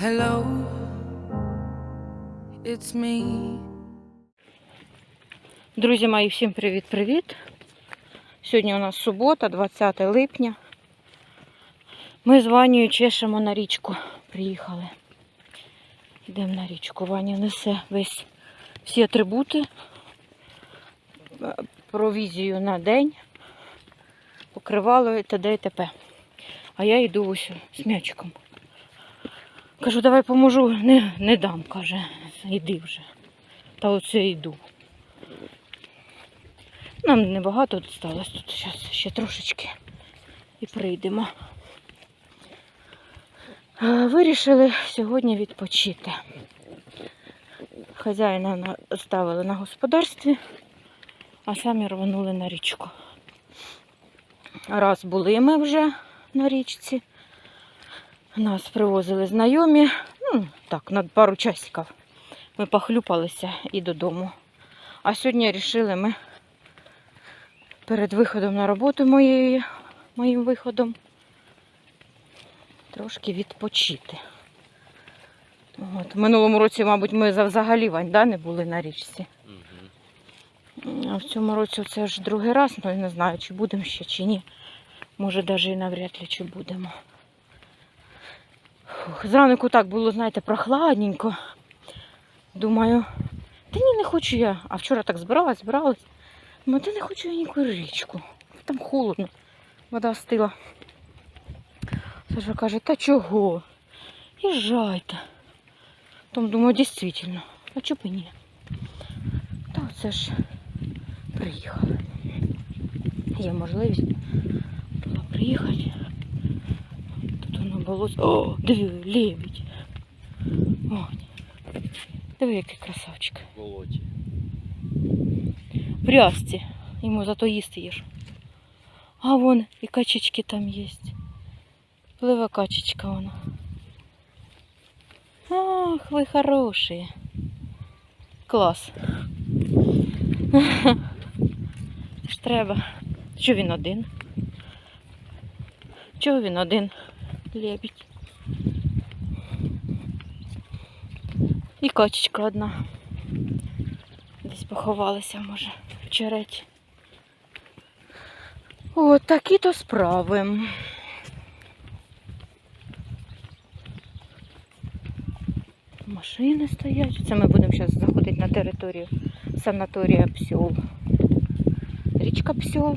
Hello, it's me. Друзі мої, всім привіт-привіт. Сьогодні у нас субота, 20 липня. Ми з Ванією чешемо на річку. Приїхали. Йдемо на річку. Ваня несе весь всі атрибути, е, провізію на день, покривало і т.д. і т.п. А я йду ось з м'ячиком. Кажу, давай поможу. Не, не дам, каже, йди вже. Та оце йду. Нам небагато сталося тут зараз ще трошечки і прийдемо. Вирішили сьогодні відпочити. Хазяїна на- оставили на господарстві, а самі рванули на річку. Раз були ми вже на річці. Нас привозили знайомі. Ну, так, на пару часиків. Ми похлюпалися і додому. А сьогодні вирішили ми перед виходом на роботу моєю, моїм виходом трошки відпочити. От. В минулому році, мабуть, ми взагалі Вань, да, не були на річці. А в цьому році це ж другий раз, ну я не знаю, чи будемо ще, чи ні. Може, навіть і навряд ли чи будемо. Зранку так було, знаєте, прохладненько. Думаю, та ні, не хочу я. А вчора так збиралась, збиралась. Думаю, та не хочу я ніяку річку. Там холодно. Вода стила. Саша каже, та чого? Їжджайте. Тому думаю, дійсно, а чого б і ні? Та оце ж приїхали. Є можливість була приїхати. Було. О, диви, лебідь. Диви, який красавчик. Володі. В рясці. Йому зато їсти їж. А вон і качечки там є. Пливе качечка вона. Ах, ви хороші. Клас. Ж треба. Чого він один? Чого він один? Лебідь. І качечка одна. Десь поховалися, може, в череті. От такі то справи. Машини стоять. Це ми будемо зараз заходити на територію санаторія Псьол. Річка Псьол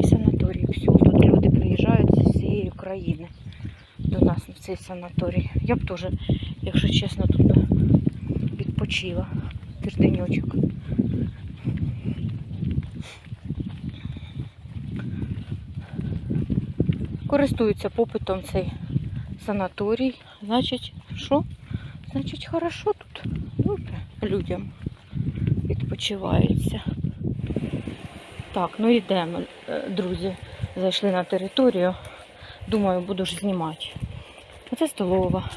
і санаторій Псьол. Тут люди приїжджають зі всієї країни до нас в цей санаторій. Я б теж, якщо чесно, тут відпочила тижденьочок. Користується попитом цей санаторій. Значить, що? Значить, хорошо тут. Добре людям відпочивається. Так, ну йдемо, е, друзі. Зайшли на територію. Думаю, буду ж знімати. Оце столова.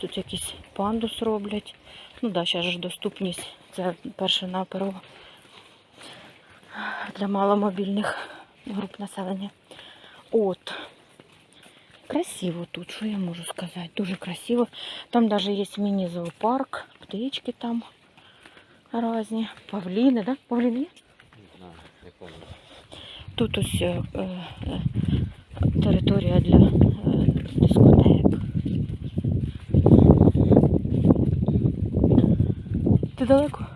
Тут якийсь пандус роблять. Ну да, зараз ж доступність. Це перше наперво для маломобільних груп населення. От. Красиво тут, що я можу сказати? Дуже красиво. Там навіть є міні-зоопарк, птички там різні. Павліни, да? Павліни є? Не знаю, якому. Тут ось е, е, територія для е, дискотек. Ти далеко?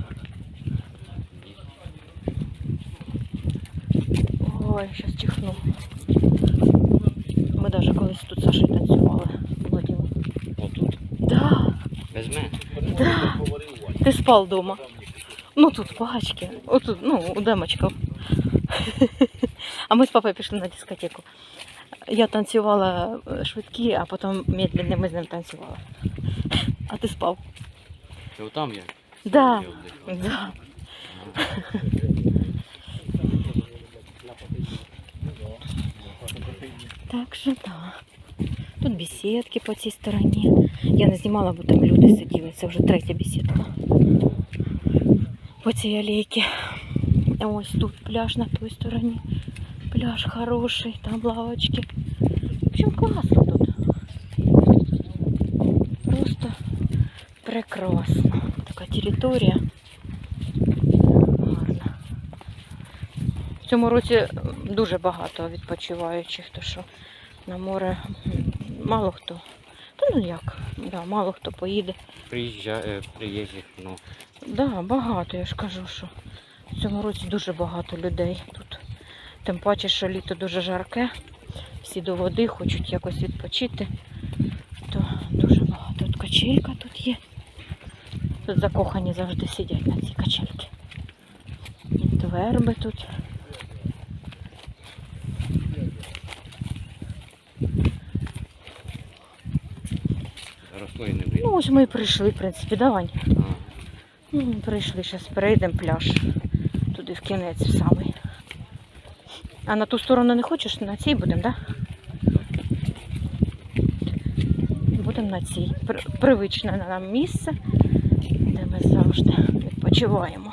Ой, зараз чихну. Ми навіть колись тут з Сашею танцювали. Було діло. Отут. Да, мене. да. Ти спав вдома. Ну тут пачки. Отут, ну, у демочків. А ми з папою пішли на дискотеку. Я танцювала е, швидкі, а потім медленно ми з ним танцювали. А ти спав? Ти отам я? Да. Да. Так що так. Тут беседки по цій стороні. Я не знімала, бо там люди сиділи. Це вже третя беседка. По цій алейці. Ось тут пляж на той стороні. Пляж хороший, там лавочки. В общем, класно тут. Просто Прекрасно. Така територія. Гарна. В цьому році дуже багато відпочиваючих, то що на море мало хто. Та ну як, да, мало хто поїде. Приїжджає, приїжджих, ну, Да, багато, я ж кажу, що в цьому році дуже багато людей. Тим паче, що літо дуже жарке, всі до води хочуть якось відпочити. То дуже багато. От качелька тут є. Тут закохані завжди сидять на цій качельці. От верби тут. Ну, ось ми і прийшли, в принципі, давай. Ну, прийшли, зараз перейдемо пляж. Туди в кінець в самий. А на ту сторону не хочеш? На цій будемо, так? Да? Будемо на цій. Привичне нам місце, де ми завжди відпочиваємо.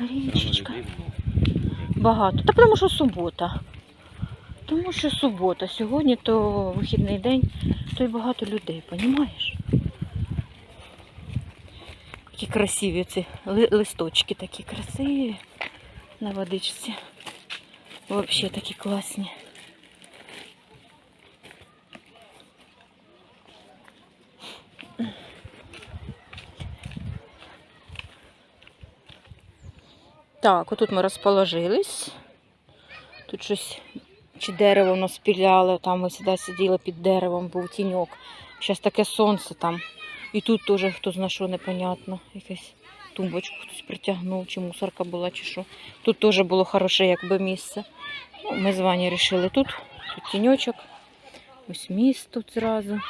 Річечка. Багато. Та тому що субота. Тому що субота. Сьогодні то вихідний день, то й багато людей, понімаєш? Які красиві ці листочки такі красиві на водичці. Взагалі такі класні. Так, отут ми розположились. Тут щось чи дерево воно спіляли, там ми сюди сиділи під деревом, був тіньок. Зараз таке сонце там. І тут теж хто зна що непонятно. Якась тумбочку хтось притягнув, чи мусорка була, чи що. Тут теж було хороше якби місце. Ну, ми з Ваню вирішили тут. Тут тіньочок. Ось міст тут зразу.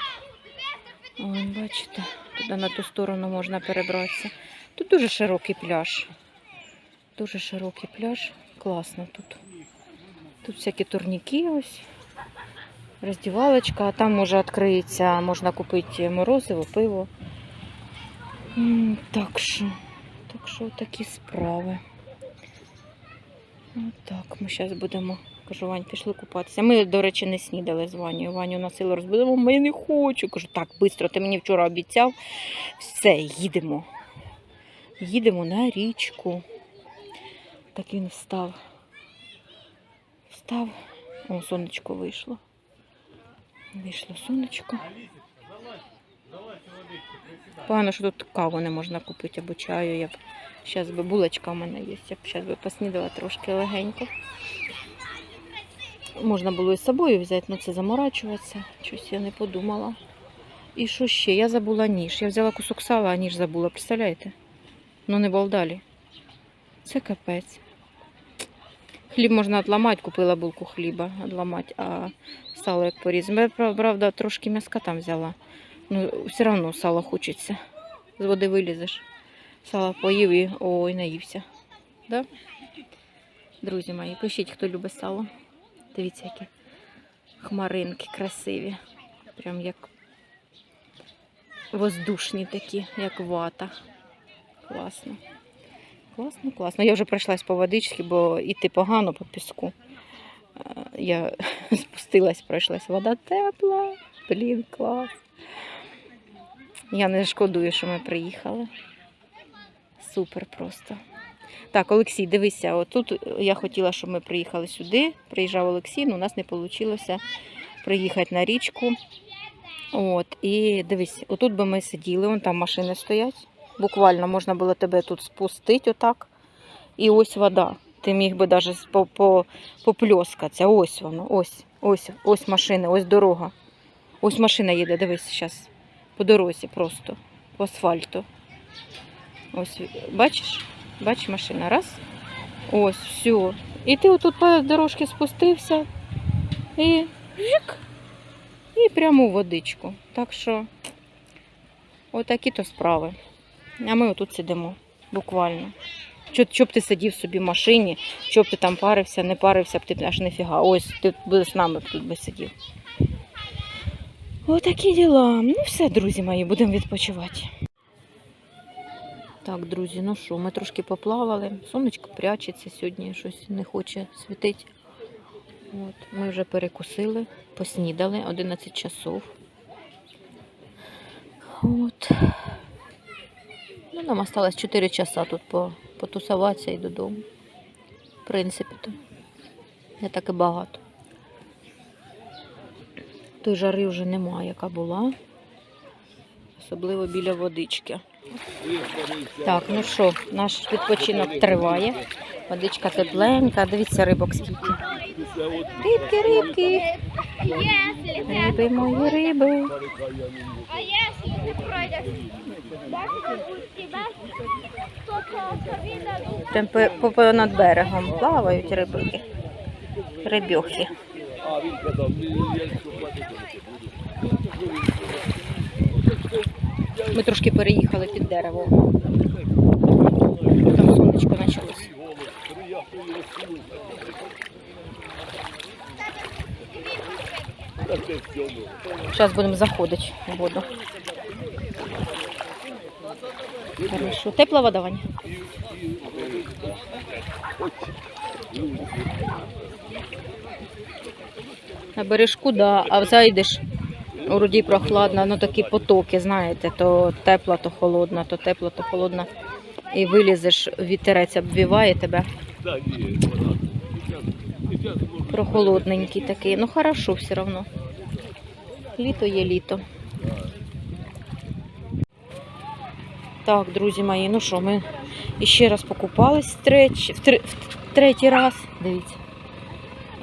Ой, бачите, туди на ту сторону можна перебратися. Тут дуже широкий пляж. Дуже широкий пляж. Класно тут. Тут всякі турніки ось. Роздівалочка, а там може відкриється, можна купити морозиво, пиво. Так що, так що такі справи. Отак, ми зараз будемо. Кажу, Вань, пішли купатися. Ми, до речі, не снідали з Ваню. Ваню на силу розбудемо, ми не хочу. Кажу, так, швидко, ти мені вчора обіцяв. Все, їдемо. Їдемо на річку. Так він встав. Встав. О, сонечко вийшло. Вийшло сонечко. Погано, що тут каву не можна купити або чаю. Я б зараз би булочка в мене є. Я б зараз би поснідала трошки легенько. Можна було і з собою взяти, але це заморачуватися. Щось я не подумала. І що ще? Я забула ніж. Я взяла кусок сала, а ніж забула. Представляєте? Ну не балдалі. Це капець. Хліб можна відламати, купила булку хліба, відламати, а сало як порізати. Я, правда, трошки м'яска там взяла. Ну, все одно сало хочеться. З води вилізеш. Сало поїв і ой, наївся. Да? Друзі мої, пишіть, хто любить сало. Дивіться, які хмаринки красиві. Прям як воздушні такі, як вата. Класно. Класно, класно. Я вже пройшлась по водичці, бо йти погано по піску. Я спустилась, пройшлась. Вода тепла. Блін, клас. Я не шкодую, що ми приїхали. Супер просто. Так, Олексій, дивися, отут я хотіла, щоб ми приїхали сюди. Приїжджав Олексій, але у нас не вийшло приїхати на річку. От, і дивись, отут би ми сиділи, вон там машини стоять. Буквально можна було тебе тут спустити отак. І ось вода. Ти міг би навіть по, по, попльоскатися. Ось воно, ось, ось, ось машина, ось дорога. Ось машина їде, дивись зараз. По дорозі просто, по асфальту. Ось, бачиш? Бачиш машина. Раз. Ось, все. І ти отут по дорожці спустився і жик. І прямо у водичку. Так що, отакі то справи. А ми отут сидимо, буквально. Що, що ти сидів собі в машині, що б ти там парився, не парився б ти аж ніфіга. Ось ти би з нами б тут би сидів. Отакі діла. Ну все, друзі мої, будемо відпочивати. Так, друзі, ну що, ми трошки поплавали. Сонечко прячеться сьогодні, щось не хоче світити. От, ми вже перекусили, поснідали 11 часов. от. Ну, нам осталось 4 часа тут по, потусуватися і додому. В принципі, то не так і багато. Той жари вже немає, яка була. Особливо біля водички. Так, ну що, наш відпочинок триває. Водичка тепленька. Дивіться, рибок скільки. Рибки, рибки. Риби, мої риби. А тебя только видно Там по- по- понад берегом плавають рибки. Рибьохи. Ми трошки переїхали під дерево. Там сонечко почалось. Зараз будемо заходити в воду. Хорошо. Тепла вода, Ваня? На бережку, да, а зайдеш, вроді прохладно, ну такі потоки, знаєте, то тепла, то холодна, то тепла, то холодна. І вилізеш, вітерець обвіває тебе. Прохолодненький такий. Ну хорошо все одно. Літо є літо. Так, друзі мої, ну що, ми ще раз покупались треч, в, тре- в третій раз. Дивіться,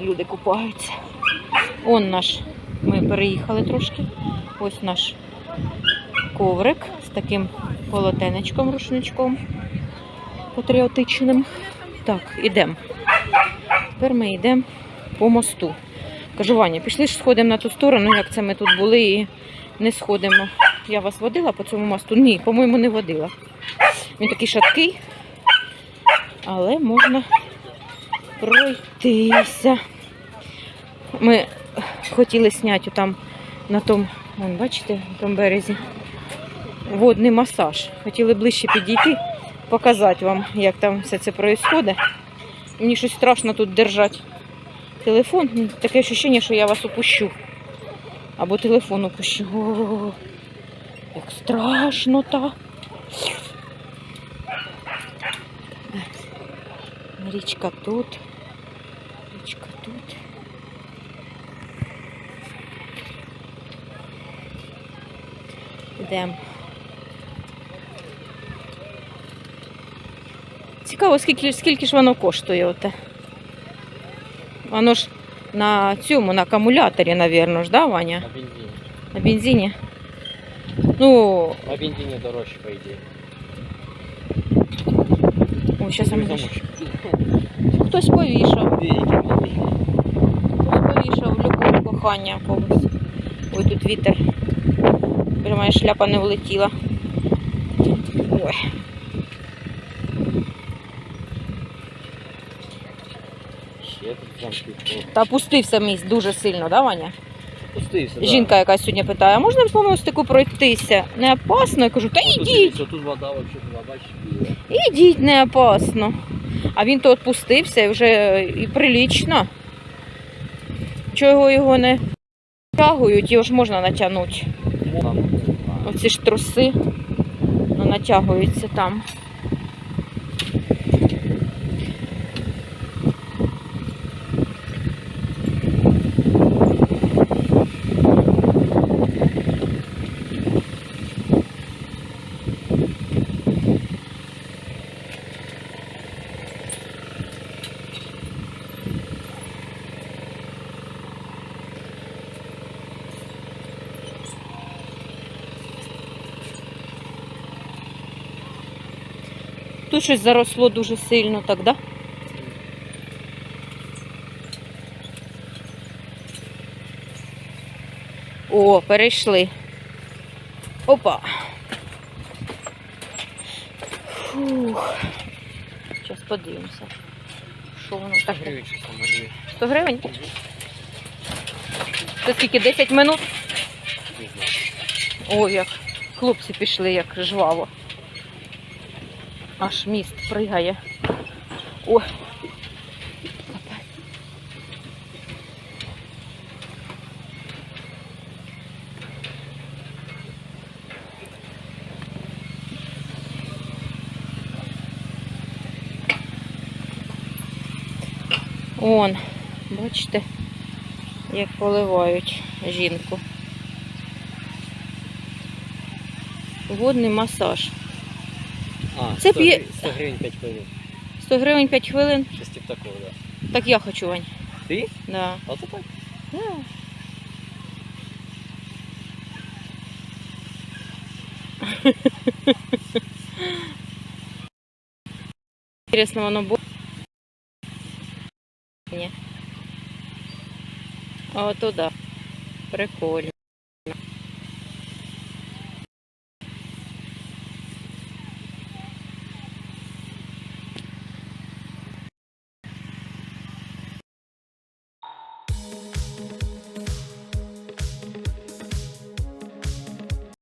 люди купаються. Он наш. Ми переїхали трошки. Ось наш коврик з таким полотенечком, рушничком патріотичним. Так, ідемо. Тепер ми йдемо по мосту. Кажу, Ваня, пішли ж сходимо на ту сторону, як це ми тут були і не сходимо. Я вас водила по цьому мосту? Ні, по-моєму, не водила. Він такий шаткий, але можна пройтися. Ми хотіли зняти там на тому, вон, бачите, на тому березі водний масаж. Хотіли ближче підійти, показати вам, як там все це відбувається. Мені щось страшно тут держати телефон. Таке відчуття, що я вас упущу. Або телефон упущу. О, як страшно та. Річка тут. Річка тут. Йдемо. Цікаво, скільки, скільки ж воно коштує оте. Воно ж на цьому, на акумуляторі, напевно, ж, да, Ваня? На бензині. На бензині. Ну, На бензині дорожче, по ідеї. о, зараз Ну, я замочок. Хтось повішав. Деякі маленькі. Хтось повішав любов кохання когось. Ой, тут вітер. Тепер моя шляпа не влетіла. Ой. Та пустився міст дуже сильно, да, Ваня? Пустився, да. Жінка якась сьогодні питає, а можна по мостику пройтися? Не опасно? Я кажу, та тут ідіть, дивіться, Тут вода взагалі була, ідіть, не опасно. А він то відпустився і вже і прилічно. Чого його не натягують, його ж можна натягнути. Там, Оці ж труси ну, натягуються там. Щось заросло дуже сильно, так, да? О, перейшли. Опа. Фух. Зараз подивимося. Що воно Так, таке? гривень, що самолі. 100 гривень? Це скільки? 10 минут? Ой, як хлопці пішли, як жваво. Аж міст пригає. О! Он, бачите, як поливають жінку. Водний масаж. А, Це 100 п'є- гривень- 100 гривень 5 хвилин. 100 гривень 5 хвилин. Щось типу такого, да. Так я хочу, Вань. Ти? Да. А то так. Да. Интересно, воно буде? Ні. О, туди. Прикольно.